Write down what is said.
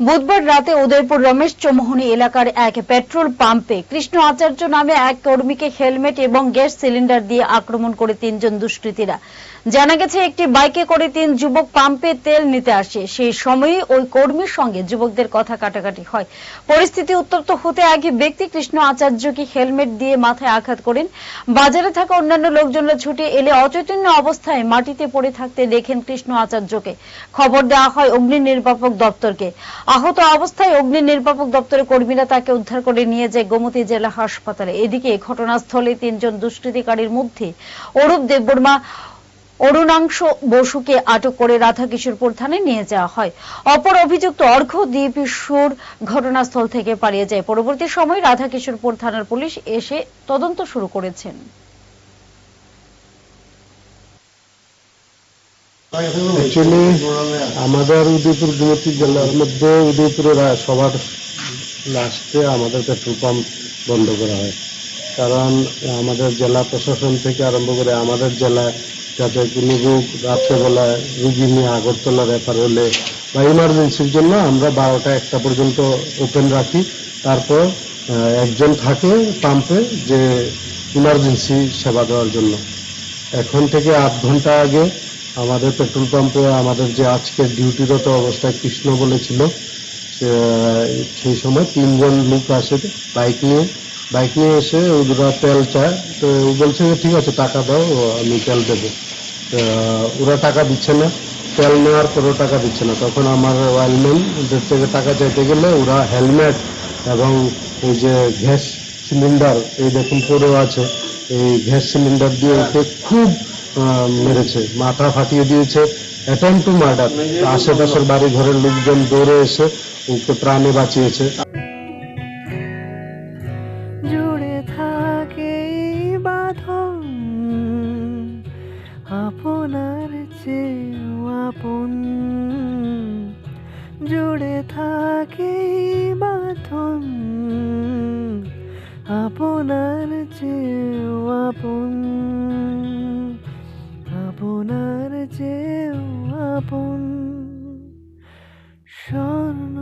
বুধবার রাতে উদয়পুর রমেশ চৌমোহনী এলাকার এক পেট্রোল পাম্পে কৃষ্ণ আচার্য নামে এক কর্মীকে হেলমেট এবং গ্যাস সিলিন্ডার দিয়ে আক্রমণ করে তিনজন দুষ্কৃতীরা। জানা গেছে, একটি বাইকে করে তিন যুবক পাম্পে তেল নিতে আসে। সেই সময়ই ওই কর্মীর সঙ্গে যুবকদের কথা কাটাকাটি হয়। পরিস্থিতি উত্তপ্ত হতে আগে ব্যক্তি কৃষ্ণ আচার্যকে হেলমেট দিয়ে মাথায় আঘাত করেন। বাজারে থাকা অন্যান্য লোকজনরা ছুটে এলে অচৈতন্য অবস্থায় মাটিতে পড়ে থাকতে দেখেন কৃষ্ণ আচার্যকে। খবর দেওয়া হয় অগ্নি নির্বাপক দপ্তরকে। আহত অবস্থায় অগ্নি নির্বাপক দপ্তরের কর্মীরা তাকে উদ্ধার করে নিয়ে যায় গোমতী জেলা হাসপাতালে। এদিকে ঘটনাস্থলে তিনজন দুষ্কৃতিকারীর মধ্যে অরূপ দেববর্মা, অরুণাংশ বসুকে আটক করে রাধাকিশোরপুর থানায় নিয়ে যাওয়া হয়। অপর অভিযুক্ত অর্ঘ দ্বীপ সুর ঘটনাস্থল থেকে পালিয়ে যায়। পরবর্তী সময় রাধাকিশোরপুর থানার পুলিশ এসে তদন্ত শুরু করেছেন। অ্যাকচুয়ালি আমাদের উদয়পুর গুমতি জেলার মধ্যে উদয়পুরের সবার লাস্টে আমাদের পেট্রোল পাম্প বন্ধ করা হয়। কারণ আমাদের জেলা প্রশাসন থেকে আরম্ভ করে আমাদের জেলায় যাতে কোনো রোগ রাত্রেবেলায় রুগী নিয়ে আগরতলা রেফার হলে বা ইমার্জেন্সির জন্য আমরা বারোটা একটা পর্যন্ত ওপেন রাখি। তারপর একজন থাকে পাম্পে যে ইমার্জেন্সি সেবা দেওয়ার জন্য। এখন থেকে আধ ঘণ্টা আগে আমাদের পেট্রোল পাম্পে আমাদের যে আজকে ডিউটিরত অবস্থায় কৃষ্ণ বলেছিল সেই সময় তিনজন লোক আসে বাইক নিয়ে। বাইক নিয়ে এসে ওরা তেল চায়। তো ও বলছে যে, ঠিক আছে টাকা দাও আমি তেল দেবো। ওরা টাকা দিচ্ছে না। তেল নেওয়ার পরেও টাকা দিচ্ছে না। তখন আমার ওয়াইলম্যান ওদের থেকে টাকা চাইতে গেলে ওরা হেলমেট এবং এই যে গ্যাস সিলিন্ডার এই দেখুন পড়েও আছে এই গ্যাস সিলিন্ডার দিয়ে ওকে খুব আহ, মেরেছে। মাথা ফাটিয়ে দিয়েছে। অ্যাটেম্প টু মার্ডার আশেপাশের বাড়ি ঘরের লোকজন দৌড়ে এসে ওকে প্রাণে বাঁচিয়েছে। জুড়ে থাকে বাঁধন। আপনার জুড়ে থাকে আপনার আপন। চেয়েও আপন স্বর্ণ